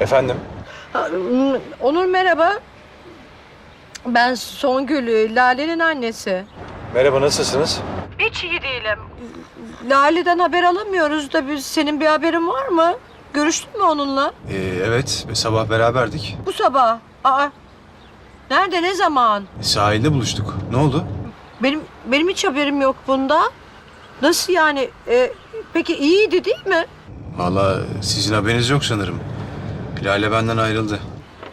Efendim? Ha, Onur merhaba. Ben Songül, Lale'nin annesi. Merhaba nasılsınız? Hiç iyi değilim. Lale'den haber alamıyoruz da biz, senin bir haberin var mı? Görüştün mü onunla? Ee, evet sabah beraberdik. Bu sabah. Aa. Nerede, ne zaman? Sahilde buluştuk. Ne oldu? Benim benim hiç haberim yok bunda. Nasıl yani? Ee, peki iyiydi değil mi? Vallahi sizin haberiniz yok sanırım. Lale benden ayrıldı.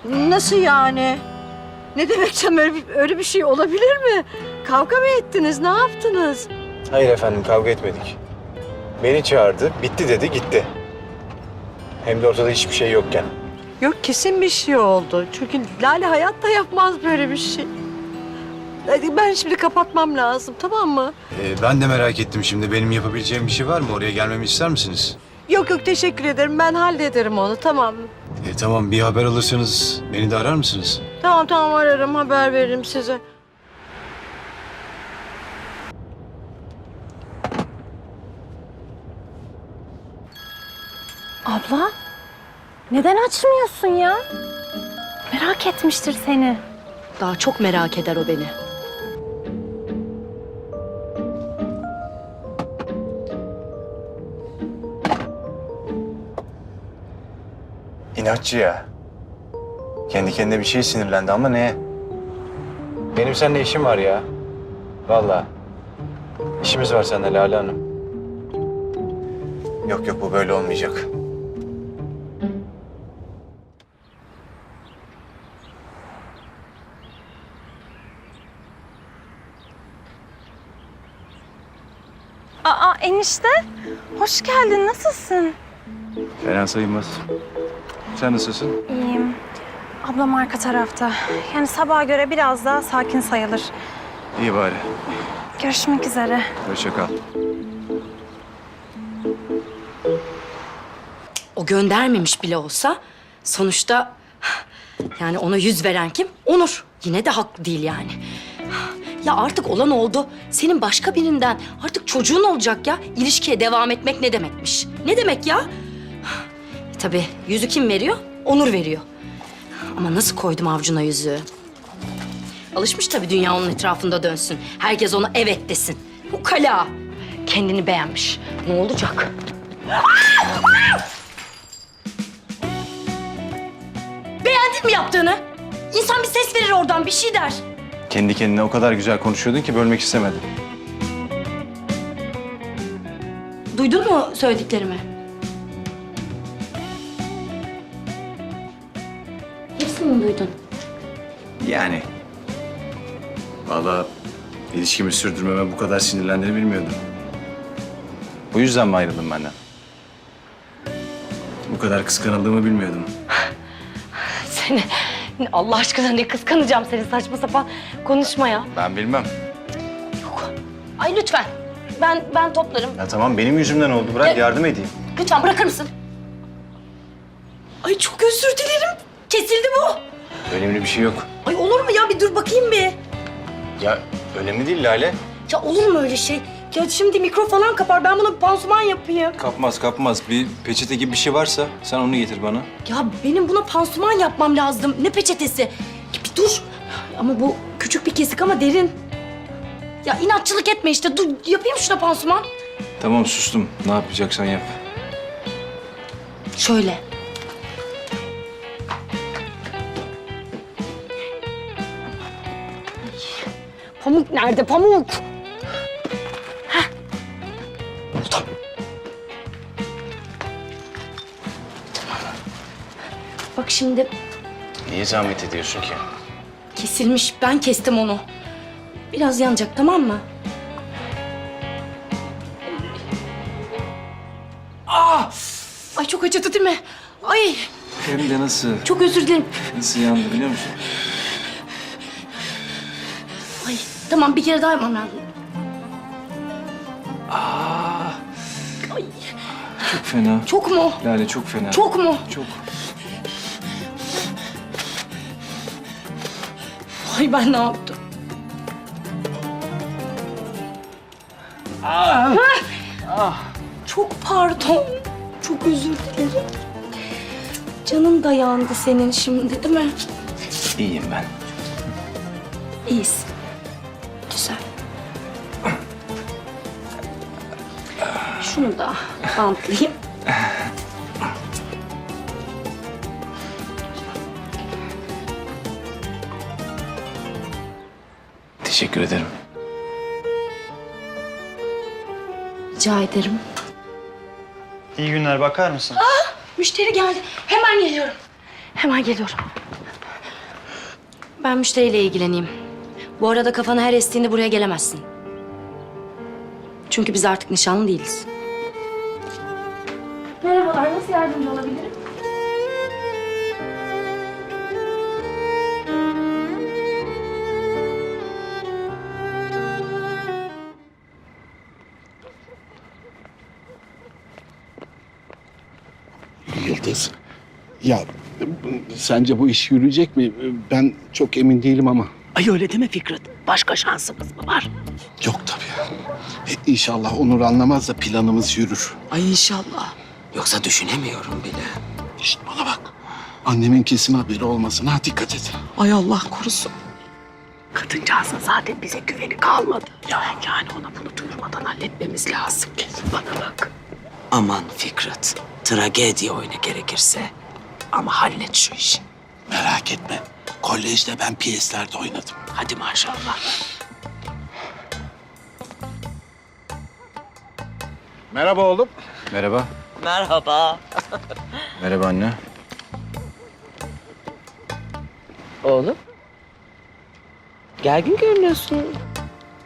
Nasıl yani? Ne demek canım öyle, bir- öyle bir şey olabilir mi? Kavga mı ettiniz? Ne yaptınız? Hayır efendim kavga etmedik. Beni çağırdı, bitti dedi gitti. Hem de ortada hiçbir şey yokken. Yok kesin bir şey oldu. Çünkü Lale hayatta yapmaz böyle bir şey. Hadi Ben şimdi kapatmam lazım tamam mı? Ee, ben de merak ettim şimdi. Benim yapabileceğim bir şey var mı? Oraya gelmemi ister misiniz? Yok yok teşekkür ederim. Ben hallederim onu tamam. Ee, tamam bir haber alırsanız beni de arar mısınız? Tamam tamam ararım haber veririm size. Abla, neden açmıyorsun ya? Merak etmiştir seni. Daha çok merak eder o beni. İnatçı ya. Kendi kendine bir şey sinirlendi ama neye? Benim seninle işim var ya. Vallahi. İşimiz var seninle Lale Hanım. Yok yok bu böyle olmayacak. Aa enişte, hoş geldin. Nasılsın? Fena sayılmaz. Sen nasılsın? İyiyim. Ablam arka tarafta. Yani sabaha göre biraz daha sakin sayılır. İyi bari. Görüşmek üzere. Hoşça kal. O göndermemiş bile olsa sonuçta yani ona yüz veren kim? Onur. Yine de haklı değil yani. Ya artık olan oldu. Senin başka birinden artık çocuğun olacak ya. İlişkiye devam etmek ne demekmiş? Ne demek ya? Tabii yüzü kim veriyor? Onur veriyor. Ama nasıl koydum avcuna yüzüğü? Alışmış tabii dünya onun etrafında dönsün. Herkes ona evet desin. Bu kala. Kendini beğenmiş. Ne olacak? Beğendin mi yaptığını? İnsan bir ses verir oradan, bir şey der. Kendi kendine o kadar güzel konuşuyordun ki bölmek istemedim. Duydun mu söylediklerimi? Mi duydun? Yani. Vallahi ilişkimi sürdürmeme bu kadar sinirlendiğini bilmiyordum. Bu yüzden mi ayrıldın benden? Bu kadar kıskanıldığımı bilmiyordum. Seni, Allah aşkına ne kıskanacağım seni saçma sapan konuşma ya. Ben bilmem. Yok. Ay lütfen. Ben ben toplarım. Ya tamam benim yüzümden oldu. Bırak Ya- yardım edeyim. Lütfen bırakır mısın? Ay çok özür dilerim. Kesildi bu. Önemli bir şey yok. Ay olur mu ya bir dur bakayım bir. Ya önemli değil Lale. Ya olur mu öyle şey? Ya şimdi mikro falan kapar. Ben buna bir pansuman yapayım. Kapmaz kapmaz. Bir peçete gibi bir şey varsa sen onu getir bana. Ya benim buna pansuman yapmam lazım. Ne peçetesi? Ya bir dur. Ama bu küçük bir kesik ama derin. Ya inatçılık etme işte. Dur yapayım şuna pansuman. Tamam sustum. Ne yapacaksan yap. Şöyle. Pamuk nerede pamuk? Heh. Buldum. Tamam. Bak şimdi Niye zahmet ediyorsun ki? kesilmiş. Ben kestim onu. Biraz yanacak tamam mı? Ah! Ay çok acıdı değil mi? Ay Hem de nasıl? çok özür dilerim. Nasıl yandı biliyor musun? Tamam bir kere daha yapmam lazım. Ay Çok fena. çok mu? Lale çok fena. Çok mu? Çok. Ay ben ne yaptım? Ah! Çok pardon. Çok özür dilerim. Canın da yandı senin şimdi değil mi? İyiyim ben. İyisin. Şunu da bantlayayım. Teşekkür ederim. Rica ederim. İyi günler bakar mısın? Müşteri geldi. Hemen geliyorum. Hemen geliyorum. Ben müşteriyle ilgileneyim. Bu arada kafana her estiğinde buraya gelemezsin. Çünkü biz artık nişanlı değiliz. Merhabalar, nasıl yardımcı olabilirim? Yıldız. Ya sence bu iş yürüyecek mi? Ben çok emin değilim ama. Ay öyle deme Fikret. Başka şansımız mı var? Yok tabii. E, İnşallah Onur anlamaz da planımız yürür. Ay inşallah. Yoksa düşünemiyorum bile. Şişt bana bak. Annemin kesin haberi olmasın. Ha dikkat et. Ay Allah korusun. Kadıncağızın zaten bize güveni kalmadı. Ya yani ona bunu duyurmadan halletmemiz lazım. Bana bak. Aman Fikret. Tragedi oyna gerekirse. Ama hallet şu işi. Merak etme. Kolejde ben piyeslerde oynadım. Hadi maşallah. Merhaba oğlum. Merhaba. Merhaba. Merhaba anne. Oğlum. Gergin görünüyorsun.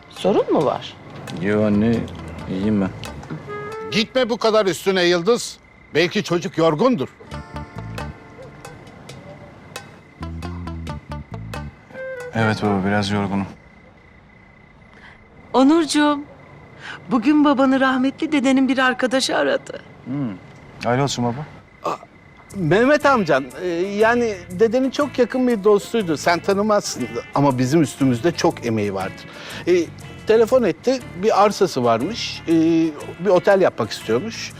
Sorun mu var? Yo anne, iyiyim ben. Gitme bu kadar üstüne Yıldız. Belki çocuk yorgundur. Evet baba, biraz yorgunum. Onurcuğum. Bugün babanı rahmetli dedenin bir arkadaşı aradı. Hayırlı olsun baba. Mehmet amcan e, yani dedenin çok yakın bir dostuydu. Sen tanımazsın ama bizim üstümüzde çok emeği vardır. E, telefon etti. Bir arsası varmış. E, bir otel yapmak istiyormuş.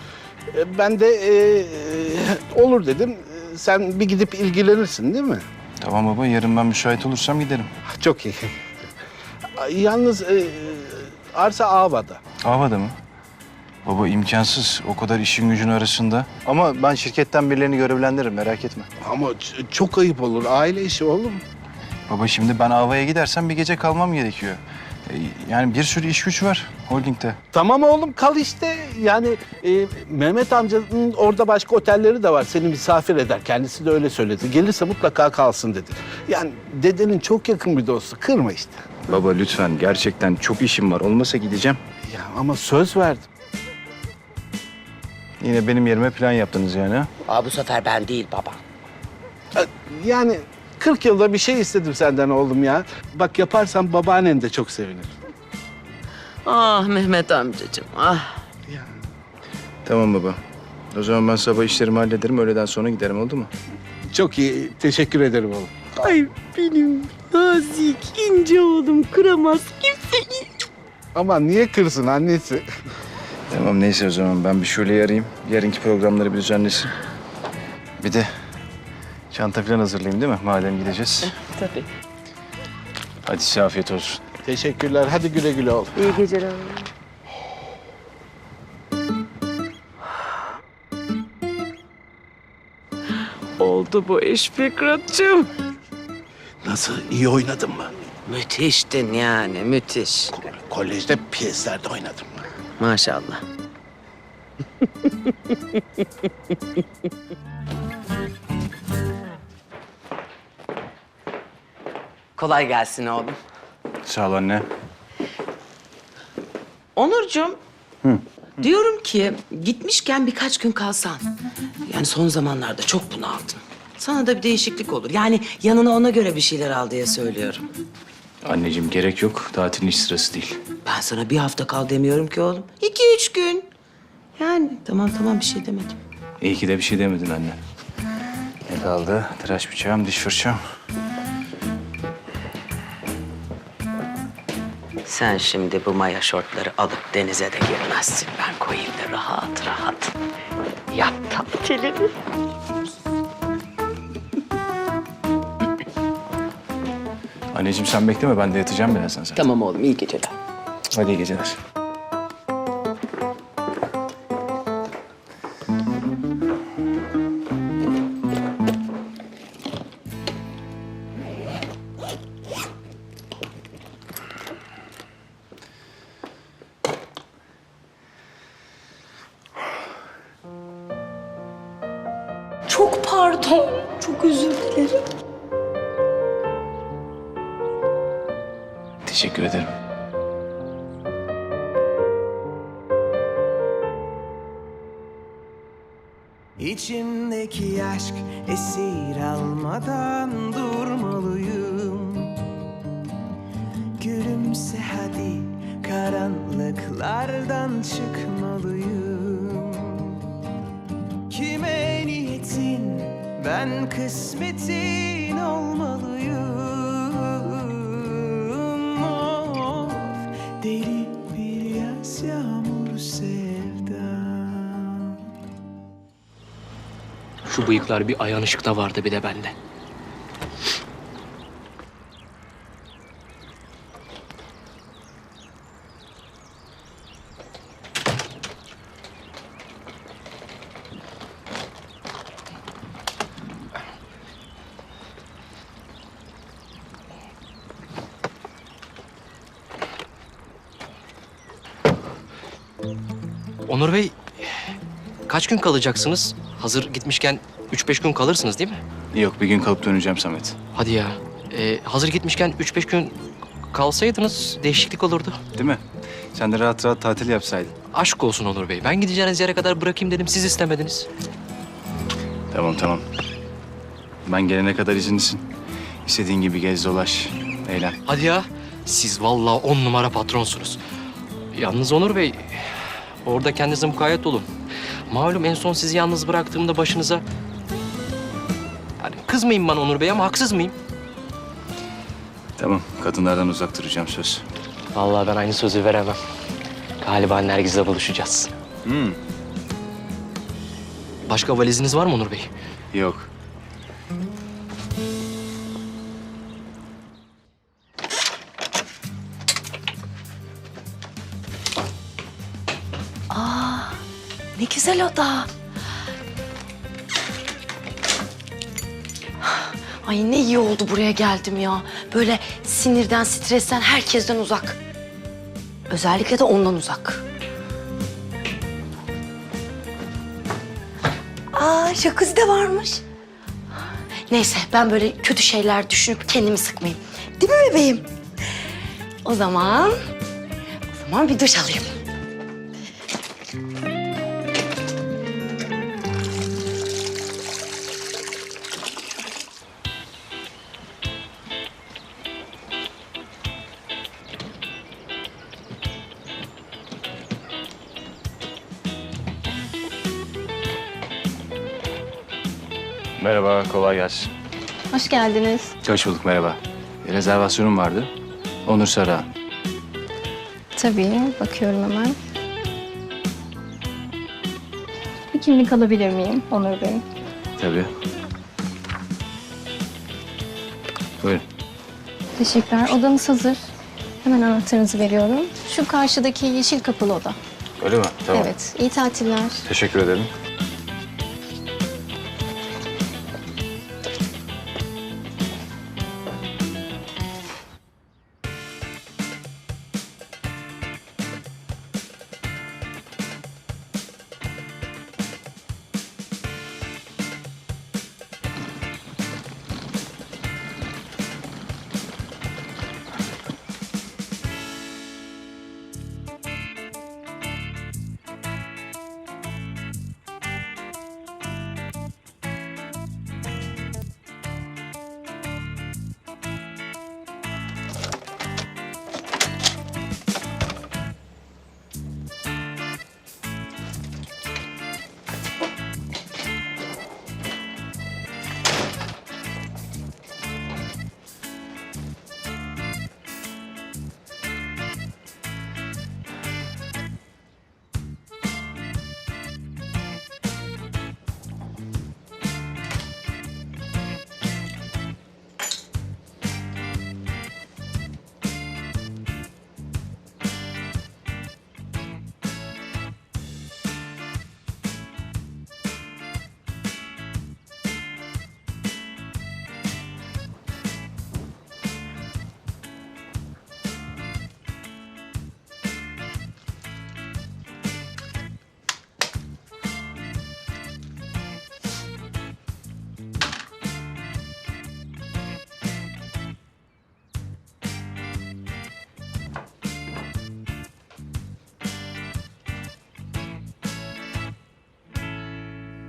E, ben de e, e, olur dedim. E, Sen bir gidip ilgilenirsin değil mi? Tamam baba, yarın ben müsait olursam giderim. Çok iyi. Yalnız e, arsa Ava'da. Ava'da mı? Baba imkansız. O kadar işin gücün arasında. Ama ben şirketten birilerini görevlendiririm merak etme. Ama ç- çok ayıp olur. Aile işi oğlum. Baba şimdi ben Ava'ya gidersem bir gece kalmam gerekiyor. E, Yani bir sürü iş güç var holdingde. Tamam oğlum kal işte. Yani e, Mehmet amcanın orada başka otelleri de var. Seni misafir eder. Kendisi de öyle söyledi. Gelirse mutlaka kalsın dedi. Yani dedenin çok yakın bir dostu. Kırma işte. Baba lütfen gerçekten çok işim var. Olmasa gideceğim. Ya ama söz verdim. Yine benim yerime plan yaptınız yani ha? Aa, bu sefer ben değil baba. E, Yani 40 yılda bir şey istedim senden oğlum ya. Bak yaparsan babaannen de çok sevinir. Ah Mehmet amcacığım ah. Tamam baba. O zaman ben sabah işlerimi hallederim. Öğleden sonra giderim oldu mu? Çok iyi. Teşekkür ederim oğlum. Ay benim nazik, ince oğlum kıramaz kimseyi. Ama niye kırsın annesi? Tamam neyse o zaman ben bir Şule'yi arayayım. Yarınki programları bir düzenlesin. Bir de çanta falan hazırlayayım değil mi? Madem gideceğiz. Tabii. Hadi size afiyet olsun. Teşekkürler. Hadi güle güle oğlum. İyi geceler. Oldu bu iş Fikret'cığım. Nasıl? İyi oynadın mı? Müthiştin yani müthiş. Kolejde piyeslerde oynadım. Maşallah. Kolay gelsin oğlum. Sağ ol anne. Onurcuğum. Diyorum ki gitmişken birkaç gün kalsan. Yani son zamanlarda çok bunaldım. Sana da bir değişiklik olur. Yani yanına ona göre bir şeyler al diye söylüyorum. Anneciğim gerek yok. Tatilin hiç sırası değil. Ben sana bir hafta kal demiyorum ki oğlum. İki üç gün. Yani tamam tamam bir şey demedim. İyi ki de bir şey demedin anne. Ne kaldı? Tıraş bıçağım, diş fırçam. Sen şimdi bu maya şortları alıp denize de girmezsin. Ben koyayım da rahat rahat. Yap tatilini. Anneciğim sen bekleme ben de yatacağım birazdan zaten. Tamam oğlum iyi geceler. Hadi iyi geceler. Çok pardon. Çok özür dilerim. Teşekkür ederim. İçimdeki aşk esir almadan durmalıyım. Gülümse hadi karanlıklardan çıkmalıyım. Kime niyetin ben kısmetin olmalıyım Şu bıyıklar bir ayağın ışıkta vardı bir de bende. Onur Bey, kaç gün kalacaksınız? Hazır gitmişken 3-5 gün kalırsınız değil mi? Yok bir gün kalıp döneceğim Samet. Hadi ya. Ee, hazır gitmişken 3-5 gün kalsaydınız değişiklik olurdu. Değil mi? Sen de rahat rahat tatil yapsaydın. Aşk olsun Onur Bey. Ben gideceğiniz yere kadar bırakayım dedim. Siz istemediniz. Tamam tamam. Ben gelene kadar izinlisin. İstediğin gibi gez dolaş. Eğlen. Hadi ya. Siz vallahi on numara patronsunuz. Yalnız Onur Bey, orada kendinize mukayyet olun. Malum en son sizi yalnız bıraktığımda başınıza... Yani kızmayın bana Onur Bey ama haksız mıyım? Tamam kadınlardan uzak duracağım söz. Vallahi ben aynı sözü veremem. Galiba Nergiz'le buluşacağız. Hmm. Başka valiziniz var mı Onur Bey? Yok. Oda. Ay ne iyi oldu buraya geldim ya. Böyle sinirden, stresten, herkesten uzak. Özellikle de ondan uzak. Aa, jacuzzi de varmış. Neyse ben böyle kötü şeyler düşünüp kendimi sıkmayayım. Değil mi bebeğim? O zaman, o zaman bir duş alayım. Kolay gelsin. Hoş geldiniz. Hoş bulduk merhaba. Bir rezervasyonum vardı. Onur Sara. Tabii, bakıyorum hemen. Bir kimlik alabilir miyim Onur Bey? Tabii. Buyurun. Teşekkürler. Odanız hazır. Hemen anahtarınızı veriyorum. Şu karşıdaki yeşil kapılı oda. Öyle mi? Tamam. Evet. İyi tatiller. Teşekkür ederim.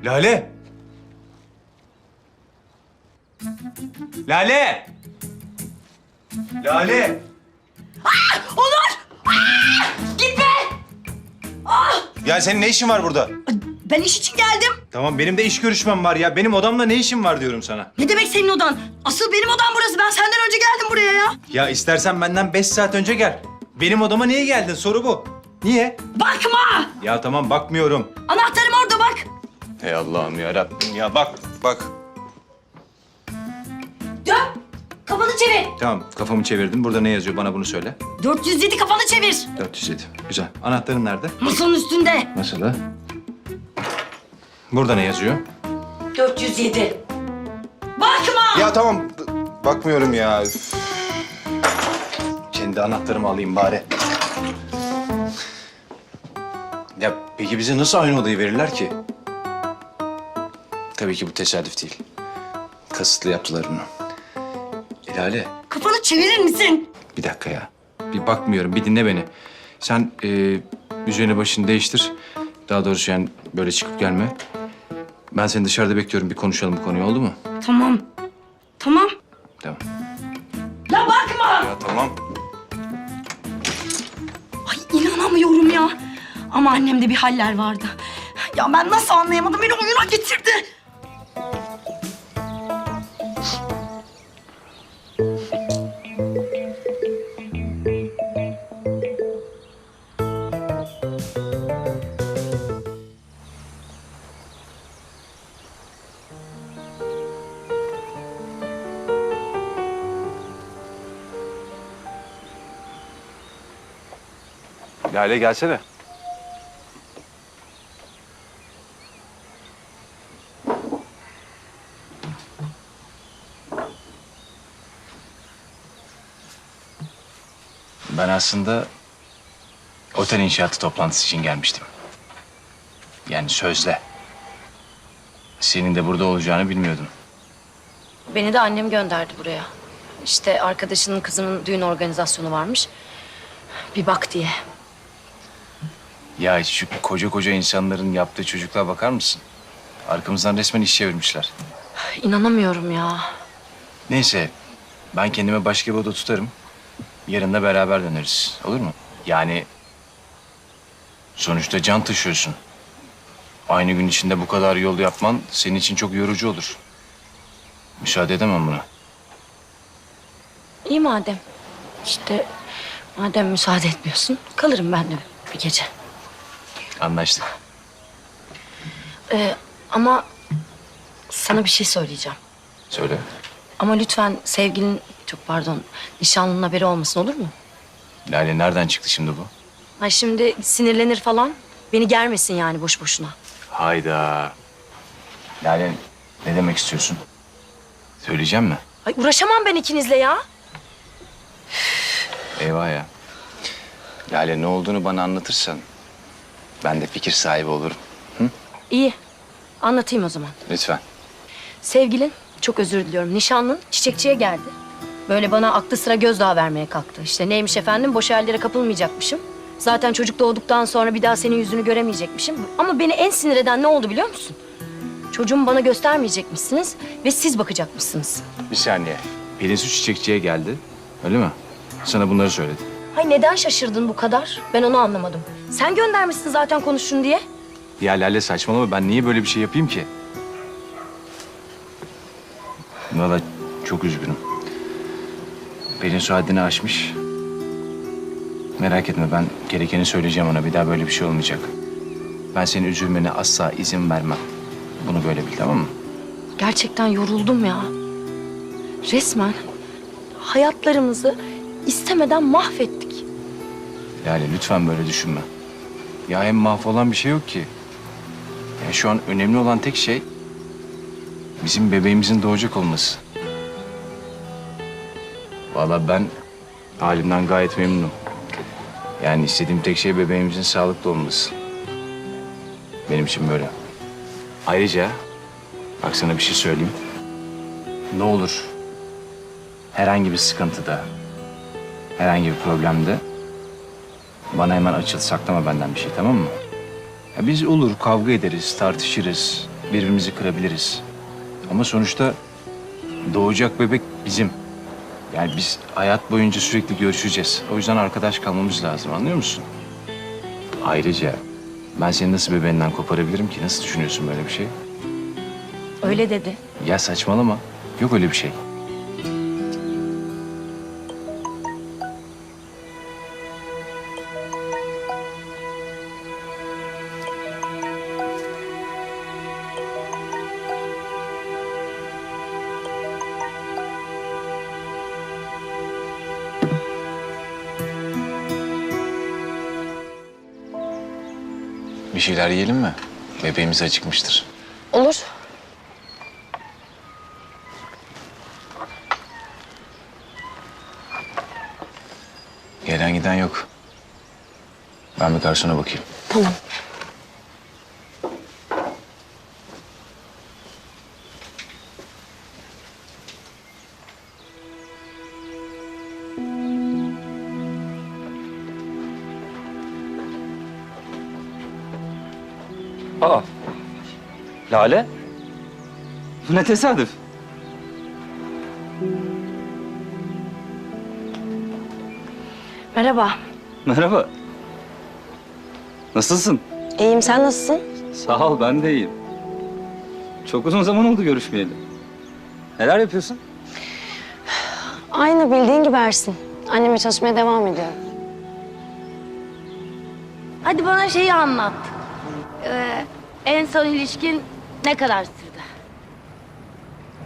Lale! Lale! Lale! Gitme! Ya senin ne işin var burada? Ben iş için geldim. Tamam benim de iş görüşmem var ya. Benim odamda ne işin var diyorum sana. Ne demek senin odan? Asıl benim odam burası. Ben senden önce geldim buraya ya. Ya istersen benden beş saat önce gel. Benim odama niye geldin? Soru bu. Niye? Bakma! Ya tamam bakmıyorum. Bak. Ey Allah'ım ya Rabbim ya bak bak. Dön. Kafanı çevir. Tamam kafamı çevirdim. Burada ne yazıyor bana bunu söyle. 407 kafanı çevir. 407. Güzel. Anahtarın nerede? Masanın üstünde. Masada. Burada ne yazıyor? 407. Bakma! Ya tamam. Bakmıyorum ya. Üf. Kendi anahtarımı alayım bari. Ya peki bize nasıl aynı odayı verirler ki? Tabii ki bu tesadüf değil. Kasıtlı yaptılar bunu. İlale, Kafanı çevirir misin? bir dakika ya. Bir bakmıyorum, bir dinle beni. Sen e, üzerini başını değiştir. Daha doğrusu yani böyle çıkıp gelme. Ben seni dışarıda bekliyorum. Bir konuşalım bu konuyu, oldu mu? Tamam. Tamam. Tamam. Ya bakma! Ya tamam. Ay inanamıyorum ya. Ama annemde bir haller vardı. Ya ben nasıl anlayamadım? Beni oyuna getirdi. Lale gelsene. Ben aslında otel inşaatı toplantısı için gelmiştim. Yani sözle. Senin de burada olacağını bilmiyordum. Beni de annem gönderdi buraya. İşte arkadaşının kızının düğün organizasyonu varmış. Bir bak diye. Ya şu koca koca insanların yaptığı çocukluğa bakar mısın? Arkamızdan resmen iş çevirmişler. İnanamıyorum ya. Neyse, ben kendime başka bir oda tutarım. Yarın da beraber döneriz. Olur mu? Yani sonuçta can taşıyorsun. Aynı gün içinde bu kadar yol yapman senin için çok yorucu olur. Müsaade edemem buna. İyi madem. İşte madem müsaade etmiyorsun kalırım ben de bir gece. Anlaştık. Ee, ama sana bir şey söyleyeceğim. Söyle. Ama lütfen sevgilin, çok pardon, nişanlının haberi olmasın olur mu? Lale nereden çıktı şimdi bu? Ay şimdi sinirlenir falan. Beni germesin yani boş boşuna. Hayda. Lale ne demek istiyorsun? Söyleyeceğim mi? Ay uğraşamam ben ikinizle ya. Eyvah ya. Lale ne olduğunu bana anlatırsan ben de fikir sahibi olurum. İyi. Anlatayım o zaman. Lütfen. Sevgilin, çok özür diliyorum. Nişanlın çiçekçiye geldi. Böyle bana aklı sıra gözdağı vermeye kalktı. İşte neymiş efendim, boş ellere kapılmayacakmışım. Zaten çocuk doğduktan sonra bir daha senin yüzünü göremeyecekmişim. Ama beni en sinir eden ne oldu biliyor musun? Çocuğumu bana göstermeyecekmişsiniz ve siz bakacakmışsınız. Bir saniye. Pelinsu çiçekçiye geldi. Öyle mi? Sana bunları söyledi. Hay neden şaşırdın bu kadar? Ben onu anlamadım. Sen göndermişsin zaten konuşun diye. Ya Lale saçmalama ben niye böyle bir şey yapayım ki? Valla çok üzgünüm. Pelinsu haddini aşmış. Merak etme ben gerekeni söyleyeceğim ona. Bir daha böyle bir şey olmayacak. Ben senin üzülmene asla izin vermem. Bunu böyle bil tamam mı? Gerçekten yoruldum ya. Resmen hayatlarımızı istemeden mahvettik. Lale lütfen böyle düşünme. Ya hem mahvolan bir şey yok ki. Ya şu an önemli olan tek şey bizim bebeğimizin doğacak olması. Vallahi ben halimden gayet memnunum. Yani istediğim tek şey bebeğimizin sağlıklı olması. Benim için böyle. Ayrıca bak sana bir şey söyleyeyim. Ne olur herhangi bir sıkıntıda, herhangi bir problemde bana hemen açıl saklama benden bir şey tamam mı? Ya biz olur kavga ederiz, tartışırız. birbirimizi kırabiliriz. Ama sonuçta doğacak bebek bizim. Yani biz hayat boyunca sürekli görüşeceğiz. O yüzden arkadaş kalmamız lazım anlıyor musun? Ayrıca ben seni nasıl bebeğinden koparabilirim ki? Nasıl düşünüyorsun böyle bir şey? Öyle dedi. Ya saçmalama. Yok öyle bir şey. Bir şeyler yiyelim mi? Bebeğimiz acıkmıştır. Olur. Gelen giden yok. Ben bir garsona bakayım. Tamam. Lale. Bu ne tesadüf. Merhaba. Merhaba. Nasılsın? İyiyim sen nasılsın? Sağ ol ben de iyiyim. Çok uzun zaman oldu görüşmeyeli. Neler yapıyorsun? Aynı bildiğin gibi Ersin. Anneme çalışmaya devam ediyorum. Hadi bana şeyi anlat. Ee, en son ilişkin ne kadar sürdü?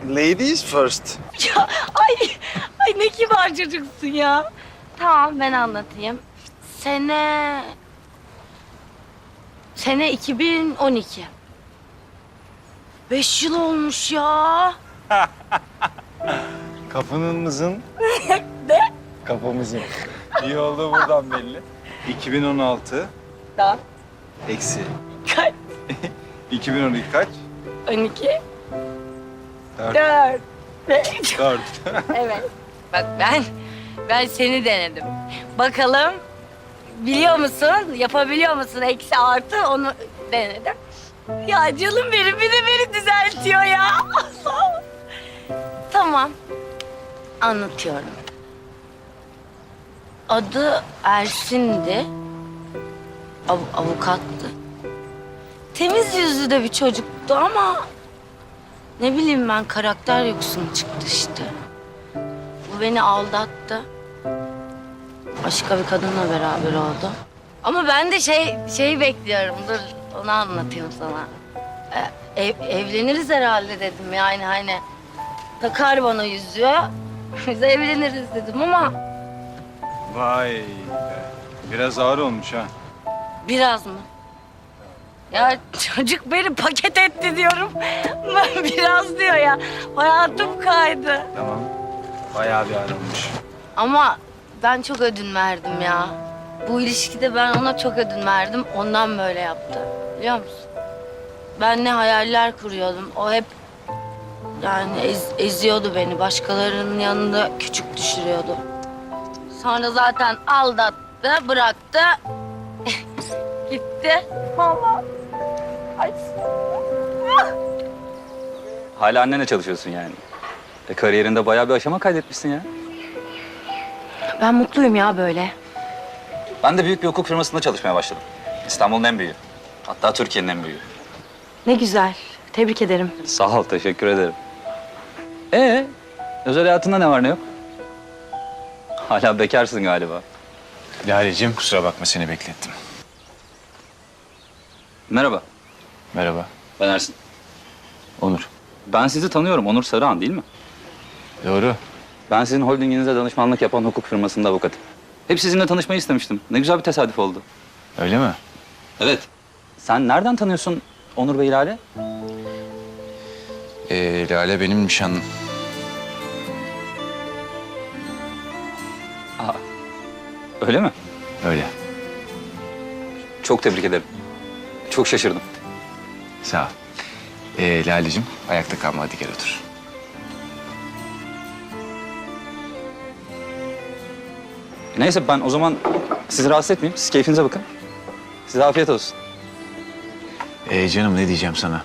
Ladies first. Ya ay, ay ne kibar çocuksun ya. Tamam ben anlatayım. Sene... Sene 2012. Beş yıl olmuş ya. Kafanımızın... ne? Kafamızın. İyi oldu buradan belli. 2016 Daha. eksi. Kaç? 2012 kaç? 12. Dört. Dört. Beş. Dört. Evet. Bak ben, ben seni denedim. Bakalım biliyor musun, yapabiliyor musun eksi artı onu denedim. Ya canım benim bir de beni düzeltiyor ya. Allah'ım. Tamam. Anlatıyorum. Adı Ersin'di. Av- avukattı. Temiz yüzlü de bir çocuktu ama ne bileyim ben karakter yoksunu çıktı işte. Bu beni aldattı. Başka bir kadınla beraber oldu. Ama ben de şey şey bekliyorum. Dur onu anlatayım sana. Ee, ev- evleniriz herhalde dedim yani hani. Takar bana yüzüğü. Biz evleniriz dedim ama Vay be. Biraz ağır olmuş ha. biraz mı? Ya çocuk beni paket etti diyorum. Biraz diyor ya. Hayatım kaydı. Tamam. Bayağı bir olmuş. Ama ben çok ödün verdim ya. Bu ilişkide ben ona çok ödün verdim. Ondan böyle yaptı. Biliyor musun? Ben ne hayaller kuruyordum. O hep yani ez- eziyordu beni. Başkalarının yanında küçük düşürüyordu. Sonra zaten aldattı, bıraktı. Gitti. Vallahi. Ay. Hala annene çalışıyorsun yani. E, kariyerinde bayağı bir aşama kaydetmişsin ya. Ben mutluyum ya böyle. Ben de büyük bir hukuk firmasında çalışmaya başladım. İstanbul'un en büyüğü. Hatta Türkiye'nin en büyüğü. Ne güzel. Tebrik ederim. Sağ ol, teşekkür ederim. Ee, özel hayatında ne var ne yok? Hala bekarsın galiba. Lale'cim kusura bakma seni beklettim. Merhaba, Merhaba. ben Ersin. Onur. Ben sizi tanıyorum, Onur Sarıhan değil mi? Doğru. Ben sizin holdinginize danışmanlık yapan hukuk firmasında avukatım. Hep sizinle tanışmayı istemiştim. Ne güzel bir tesadüf oldu. Öyle mi? Evet. Sen nereden tanıyorsun Onur Bey Lale? Ee, Lale benim nişanlım. Aa, öyle mi? Öyle. Çok tebrik ederim. Çok şaşırdım. Sağ ol. Ee, Lale'cim ayakta kalma hadi gel otur. Neyse ben o zaman sizi rahatsız etmeyeyim. Siz keyfinize bakın. Size afiyet olsun. Ee, canım ne diyeceğim sana?